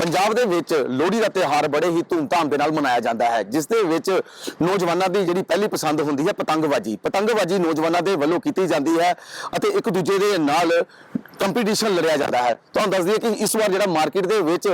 ਪੰਜਾਬ ਦੇ ਵਿੱਚ ਲੋਹੜੀ ਦਾ ਤਿਉਹਾਰ ਬੜੇ ਹੀ ਧੂਮਧਾਮ ਦੇ ਨਾਲ ਮਨਾਇਆ ਜਾਂਦਾ ਹੈ, ਜਿਸ ਦੇ ਵਿੱਚ ਨੌਜਵਾਨਾਂ ਦੀ ਜਿਹੜੀ ਪਹਿਲੀ ਪਸੰਦ ਹੁੰਦੀ ਹੈ ਪਤੰਗਬਾਜ਼ੀ। ਪਤੰਗਬਾਜ਼ੀ ਨੌਜਵਾਨਾਂ ਦੇ ਵੱਲੋਂ ਕੀਤੀ ਜਾਂਦੀ ਹੈ ਅਤੇ ਇੱਕ ਦੂਜੇ ਦੇ ਨਾਲ ਕੰਪੀਟੀਸ਼ਨ ਲੜਿਆ ਜਾਂਦਾ ਹੈ। ਤੁਹਾਨੂੰ ਦੱਸ ਦਈਏ ਕਿ ਇਸ ਵਾਰ ਜਿਹੜਾ ਮਾਰਕੀਟ ਦੇ ਵਿੱਚ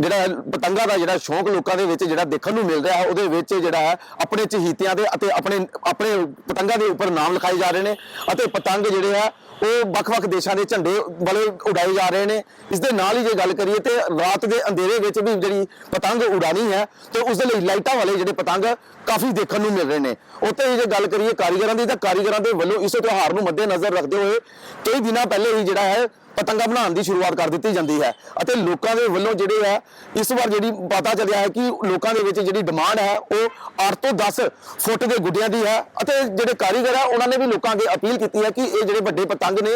ਜਿਹੜਾ ਹੈ ਪਤੰਗਾਂ ਦਾ ਜਿਹੜਾ ਸ਼ੌਂਕ ਲੋਕਾਂ ਦੇ ਵਿੱਚ ਜਿਹੜਾ ਦੇਖਣ ਨੂੰ ਮਿਲ ਰਿਹਾ ਹੈ, ਉਹਦੇ ਵਿੱਚ ਜਿਹੜਾ ਹੈ ਆਪਣੇ ਚਹੀਤਿਆਂ ਦੇ ਅਤੇ ਆਪਣੇ ਆਪਣੇ ਪਤੰਗਾਂ ਦੇ ਉੱਪਰ ਨਾਮ ਲਿਖਾਏ ਜਾ ਰਹੇ ਨੇ ਅਤੇ ਪਤੰਗ ਜਿਹੜੇ ਆ ਉਹ ਵੱਖ-ਵੱਖ ਦੇਸ਼ਾਂ ਦੇ ਝੰਡੇ ਵਾਲੇ ਉਡਾਏ ਜਾ ਰਹੇ ਨੇ। ਇਸ ਦੇ ਨਾਲ ਹੀ ਜੇ ਗੱਲ ਕਰੀਏ ਤੇ ਰਾਤ ਦੇ ਅੰਧੇਰੇ ਵਿੱਚ ਵੀ ਜਿਹੜੀ ਪਤੰਗ ਉਡਾਣੀ ਹੈ ਤੇ ਉਸ ਦੇ ਲਈ ਲਾਈਟਾਂ ਵਾਲੇ ਜਿਹੜੇ ਪਤੰਗ ਕਾਫੀ ਦੇਖਣ ਨੂੰ ਮਿਲ ਰਹੇ ਨੇ। ਉੱਥੇ ਹੀ ਜੇ ਗੱਲ ਕਰੀਏ ਕਾਰੀਗਰਾਂ ਦੀ ਤਾਂ ਕਾਰੀਗਰਾਂ ਦੇ ਵੱਲੋਂ ਇਸ ਤਿਉਹਾਰ ਨੂੰ ਮੱਦੇਨਜ਼ਰ ਰੱਖਦੇ ਹੋਏ ਕਈ ਦਿਨਾਂ ਪਹਿਲੇ ਹੀ ਜਿਹੜਾ ਹੈ ਪਤੰਗਾ ਬਣਾਉਣ ਦੀ ਸ਼ੁਰੂਆਤ ਕਰ ਦਿੱਤੀ ਜਾਂਦੀ ਹੈ ਅਤੇ ਲੋਕਾਂ ਦੇ ਵੱਲੋਂ ਜਿਹੜੇ ਹੈ ਇਸ ਵਾਰ ਜਿਹੜੀ ਪਤਾ ਚੱਲਿਆ ਹੈ ਕਿ ਲੋਕਾਂ ਦੇ ਵਿੱਚ ਜਿਹੜੀ ਡਿਮਾਂਡ ਹੈ, ਉਹ 8 ਤੋਂ 10 ਫੁੱਟ ਦੇ ਗੁੱਡਿਆਂ ਦੀ ਹੈ ਅਤੇ ਜਿਹੜੇ ਕਾਰੀਗਰ ਹੈ ਉਹਨਾਂ ਨੇ ਵੀ ਲੋਕਾਂ ਅੱਗੇ ਅਪੀਲ ਕੀਤੀ ਹੈ ਕਿ ਇਹ ਜਿਹੜੇ ਵੱਡੇ ਪਤੰਗ ਨੇ,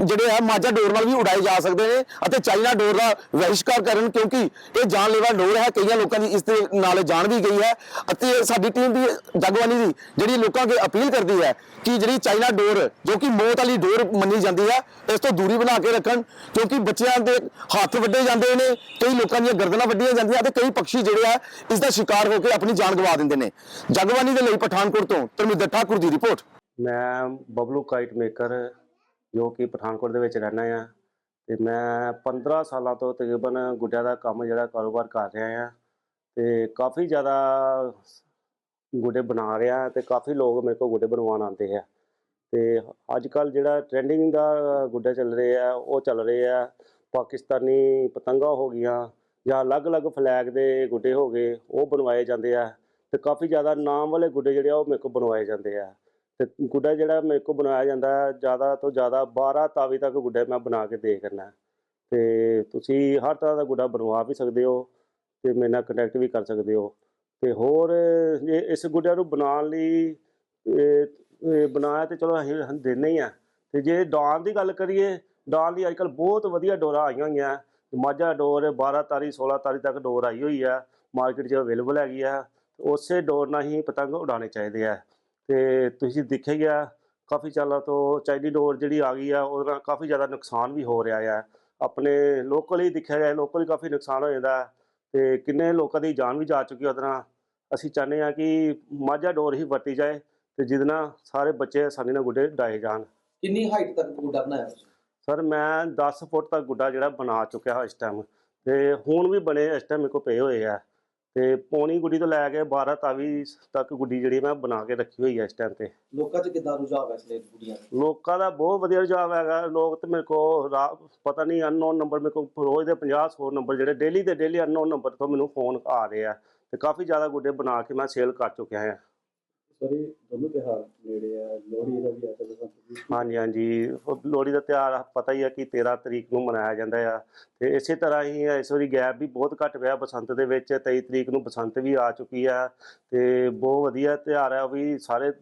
ਜਿਹੜੇ ਹੈ ਮਾਝਾ ਡੋਰ ਨਾਲ ਵੀ ਉਡਾਏ ਜਾ ਸਕਦੇ ਨੇ ਅਤੇ ਚਾਈਨਾ ਡੋਰ ਦਾ ਬਹਿਸ਼ਕਾਰ ਕਰਨ ਕਿਉਂਕਿ ਇਹ ਜਾਨਲੇਵਾ ਡੋਰ ਹੈ, ਕਈਆਂ ਲੋਕਾਂ ਦੀ ਇਸ ਦੇ ਨਾਲ ਜਾਣ ਵੀ ਗਈ ਹੈ ਅਤੇ ਸਾਡੀ ਟੀਮ ਦੀ, ਜਗਵਾਨੀ ਦੀ ਜਿਹੜੀ ਲੋਕਾਂ ਅੱਗੇ ਅਪੀਲ ਕਰਦੀ ਹੈ ਕਿ ਜਿਹੜੀ ਚਾਈਨਾ ਡੋਰ, ਜੋ ਕਿ ਮੌਤ ਵਾਲੀ ਡੋਰ ਮੰਨੀ ਜਾਂਦੀ ਹੈ, ਇਸ ਤੋਂ ਦੂਰੀ ਬਣਾ ਕੇ ਰੱਖਣ, ਕਿਉਂਕਿ ਬੱਚਿਆਂ ਦੇ ਹੱਥ ਵੱਡੇ ਜਾਂਦੇ ਨੇ, ਕਈ ਲੋਕਾਂ ਦੀਆਂ ਗਰਦਨਾਂ ਵੱਡੀਆਂ ਜਾਂਦੀਆਂ ਤੇ ਕਈ ਪੰਛੀ ਜਿਹੜੇ ਆ ਇਸ ਦਾ ਸ਼ਿਕਾਰ ਹੋ ਕੇ ਆਪਣੀ ਜਾਨ ਗਵਾ ਦਿੰਦੇ ਨੇ। ਜਗਵਾਨੀ ਦੇ ਲਈ ਪਠਾਨਕੋਟ ਤੋਂ ਧਰਮਿੰਦਰ ਠਾਕੁਰ ਦੀ ਰਿਪੋਰਟ। ਮੈਂ ਬਬਲੂ ਕਾਈਟ ਮੇਕਰ, ਜੋ ਕਿ ਪਠਾਨਕੋਟ ਦੇ ਵਿੱਚ ਰਹਿਣਾ ਆ, ਤੇ ਮੈਂ 15 ਸਾਲਾਂ ਤੋਂ ਤਕਰੀਬਨ ਗੁੱਡਿਆਂ ਦਾ ਕੰਮ ਜਿਹੜਾ ਕਾਰੋਬਾਰ ਕਰ ਰਿਹਾ ਆ, ਤੇ ਕਾਫੀ ਜ਼ਿਆਦਾ ਗੁੱਡੇ ਬਣਾ ਰਿਹਾ ਤੇ ਕਾਫੀ ਲੋਕ ਮੇਰੇ ਕੋਲ ਗੁੱਡੇ ਬਣਵਾਉਣ ਆਉਂਦੇ ਆ। ਤੇ ਅੱਜ ਕੱਲ ਜਿਹੜਾ ਟ੍ਰੈਂਡਿੰਗ ਦਾ ਗੁੱਡੇ ਚੱਲ ਰਿਹਾ ਉਹ ਚੱਲ ਰਹੇ ਆ। ਪਾਕਿਸਤਾਨੀ ਪਤੰਗਾਂ ਹੋ ਗਈਆਂ ਜਾਂ ਅਲੱਗ-ਅਲੱਗ ਫਲੈਗ ਦੇ ਗੁੱਡੇ ਹੋ ਗਏ, ਉਹ ਬਣਵਾਏ ਜਾਂਦੇ ਆ। ਤੇ ਕਾਫੀ ਜ਼ਿਆਦਾ ਨਾਮ ਵਾਲੇ ਗੁੱਡੇ ਜਿਹੜੇ ਆ, ਉਹ ਮੇਰੇ ਕੋਲ ਬਣਵਾਏ ਜਾਂਦੇ ਆ। ਤੇ ਗੁੱਡਾ ਜਿਹੜਾ ਮੇਰੇ ਕੋਲ ਬਣਾਇਆ ਜਾਂਦਾ, ਜ਼ਿਆਦਾ ਤੋਂ ਜ਼ਿਆਦਾ 12 ਤਾਵੀ ਤੱਕ ਗੁੱਡੇ ਮੈਂ ਬਣਾ ਕੇ ਦੇ ਕਰਨਾ ਤੇ ਤੁਸੀਂ ਹਰ ਤਰ੍ਹਾਂ ਦਾ ਗੁੱਡਾ ਬਣਵਾ ਵੀ ਸਕਦੇ ਹੋ ਤੇ ਮੇਰੇ ਨਾਲ ਕੰਟੈਕਟ ਵੀ ਕਰ ਸਕਦੇ ਹੋ। ਤੇ ਹੋਰ, ਜੇ ਇਸ ਗੁੱਡਿਆਂ ਨੂੰ ਬਣਾਉਣ ਲਈ ਬਣਾਇਆ ਤੇ ਚਲੋ ਅਸੀਂ ਅਸੀਂ ਦਿੰਦੇ ਹੀ ਆ। ਤੇ ਜੇ ਡਾਨ ਦੀ ਗੱਲ ਕਰੀਏ, ਡਾਨ ਦੀ ਅੱਜਕੱਲ ਬਹੁਤ ਵਧੀਆ ਡੋਰਾਂ ਆਈਆਂ ਹੋਈਆਂ। ਮਾਝਾ ਡੋਰ 12 ਤਾਰੀ 16 ਤਾਰੀ ਤੱਕ ਡੋਰ ਆਈ ਹੋਈ ਆ। ਮਾਰਕੀਟ 'ਚ ਅਵੇਲੇਬਲ ਹੈਗੀ ਆ। ਉਸੇ ਡੋਰ ਨਾਲ ਹੀ ਪਤੰਗ ਉਡਾਉਣੇ ਚਾਹੀਦੇ ਆ। ਤੇ ਤੁਸੀਂ ਦੇਖਿਆ ਗਿਆ ਕਾਫੀ ਸਾਲਾਂ ਤੋਂ ਚਾਈਨੀ ਡੋਰ ਜਿਹੜੀ ਆ ਗਈ ਆ, ਉਹਦੇ ਨਾਲ ਕਾਫੀ ਜ਼ਿਆਦਾ ਨੁਕਸਾਨ ਵੀ ਹੋ ਰਿਹਾ ਆ। ਆਪਣੇ ਲੋਕਲ ਹੀ ਦੇਖਿਆ ਜਾਏ ਲੋਕਲ ਹੀ ਕਾਫੀ ਨੁਕਸਾਨ ਹੋ ਜਾਂਦਾ। ਤੇ ਕਿੰਨੇ ਲੋਕਾਂ ਦੀ ਜਾਨ ਵੀ ਜਾ ਚੁੱਕੀ ਉਹਦੇ ਨਾਲ। ਅਸੀਂ ਚਾਹੁੰਦੇ ਆ ਕਿ ਮਾਝਾ ਡੋਰ ਹੀ ਵਰਤੀ ਜਾਏ। ਤੇ ਜਿਹਦੇ ਨਾਲ ਸਾਰੇ ਬੱਚੇ ਆਸਾਨੀ ਨਾਲ ਗੁੱਡੇ ਡਾਏ ਜਾਣ। ਕਿੰਨੀ ਹਾਈਟ ਤੱਕ ਗੁੱਡਾ ਬਣਾਇਆ ਤੁਸੀਂ? ਸਰ ਮੈਂ 10 ਫੁੱਟ ਤੱਕ ਗੁੱਡਾ ਜਿਹੜਾ ਬਣਾ ਚੁੱਕਿਆ ਹਾਂ ਇਸ ਟਾਈਮ ਤੇ ਹੁਣ ਵੀ ਬਣੇ ਇਸ ਟਾਈਮ ਮੇਰੇ ਕੋਲ ਪਏ ਹੋਏ ਆ। ਤੇ ਪੌਣੀ ਗੁੱਡੀ ਤੋਂ ਲੈ ਕੇ 12 ਤਾਵੀ ਤੱਕ ਗੁੱਡੀ ਜਿਹੜੀ ਮੈਂ ਬਣਾ ਕੇ ਰੱਖੀ ਹੋਈ ਹੈ ਇਸ ਟਾਈਮ ਤੇ। ਲੋਕਾਂ 'ਚ ਕਿੱਦਾਂ ਰੁਝਾਨ ਹੈ ਇਸ ਲਈ ਗੁੱਡੀਆਂ ਦਾ? ਲੋਕਾਂ ਦਾ ਬਹੁਤ ਵਧੀਆ ਰੁਝਾਨ ਹੈਗਾ। ਲੋਕ ਤੇ ਮੇਰੇ ਕੋਲ ਰਾ- ਪਤਾ ਨਹੀਂ ਅਨਨੋਨ ਨੰਬਰ ਮੇਰੇ ਕੋਲ ਰੋਜ਼ ਦੇ 50 100 ਨੰਬਰ ਜਿਹੜੇ ਡੇਲੀ ਦੇ ਡੇਲੀ ਅਨਨੋਨ ਨੰਬਰ ਤੋਂ ਮੈਨੂੰ ਫੋਨ ਆ ਰਹੇ ਆ। ਤੇ ਕਾਫੀ ਜ਼ਿਆਦਾ ਗੁੱਡੇ ਬਣਾ ਕੇ ਮੈਂ ਸੇਲ ਕਰ ਚੁੱਕਿਆ ਹਾਂ ਸਰ ਇਹ ਦੋਨੋਂ ਤਿਉਹਾਰ ਨੇੜੇ ਆ, ਲੋਹੜੀ ਦਾ ਵੀ ਆ ਤੇ ਬਸੰਤ ਹਾਂਜੀ ਹਾਂਜੀ। ਉਹ ਲੋਹੜੀ ਦਾ ਤਿਉਹਾਰ ਪਤਾ ਹੀ ਆ ਕਿ 13 ਤਰੀਕ ਨੂੰ ਮਨਾਇਆ ਜਾਂਦਾ ਆ। ਤੇ ਇਸੇ ਤਰ੍ਹਾਂ ਹੀ ਇਸ ਵਾਰੀ ਗੈਪ ਵੀ ਬਹੁਤ ਘੱਟ ਪਿਆ ਬਸੰਤ ਦੇ ਵਿੱਚ 23 ਤਰੀਕ ਨੂੰ ਬਸੰਤ ਵੀ ਆ ਚੁੱਕੀ ਆ। ਤੇ ਬਹੁਤ ਵਧੀਆ ਤਿਉਹਾਰ ਆ, ਉਹ ਵੀ ਸਾਰੇ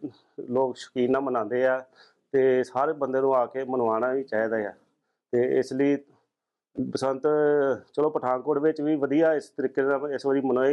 ਲੋਕ ਸ਼ੌਕੀਨ ਨਾਲ ਮਨਾਉਂਦੇ ਆ। ਤੇ ਸਾਰੇ ਬੰਦੇ ਨੂੰ ਆ ਕੇ ਮਨਵਾਉਣਾ ਵੀ ਚਾਹੀਦਾ ਆ। ਤੇ ਇਸ ਲਈ ਬਸੰਤ, ਚਲੋ ਪਠਾਨਕੋਟ ਵਿੱਚ ਵੀ ਵਧੀਆ ਇਸ ਤਰੀਕੇ ਨਾਲ ਇਸ ਵਾਰੀ ਮਨਾਈ